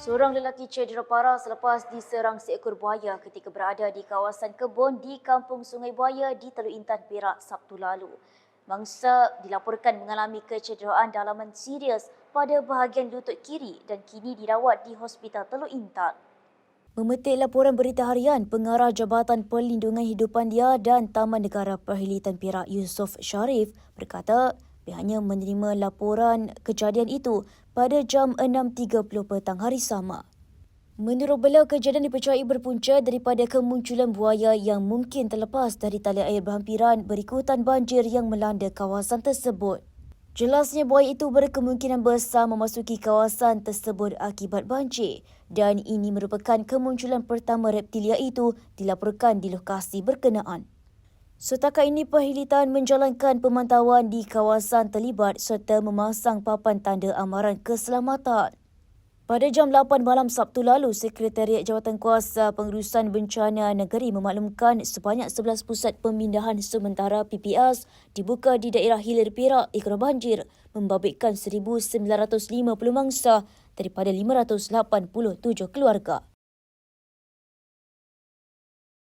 Seorang lelaki cedera parah selepas diserang seekor buaya ketika berada di kawasan kebun di Kampung Sungai Buaya di Teluk Intan Perak Sabtu lalu. Mangsa dilaporkan mengalami kecederaan dalaman serius pada bahagian lutut kiri dan kini dirawat di Hospital Teluk Intan. Memetik laporan berita harian, Pengarah Jabatan Perlindungan Hidupan Dia dan Taman Negara Perhilitan Perak Yusof Sharif berkata pihaknya menerima laporan kejadian itu pada jam 6.30 petang hari sama. Menurut beliau, kejadian dipercayai berpunca daripada kemunculan buaya yang mungkin terlepas dari tali air berhampiran berikutan banjir yang melanda kawasan tersebut. Jelasnya buaya itu berkemungkinan besar memasuki kawasan tersebut akibat banjir dan ini merupakan kemunculan pertama reptilia itu dilaporkan di lokasi berkenaan. Setakat ini perhilitan menjalankan pemantauan di kawasan terlibat serta memasang papan tanda amaran keselamatan. Pada jam 8 malam Sabtu lalu, Sekretariat Jawatan Kuasa Pengurusan Bencana Negeri memaklumkan sebanyak 11 pusat pemindahan sementara PPS dibuka di daerah hilir Perak ikut banjir membabitkan 1,950 mangsa daripada 587 keluarga.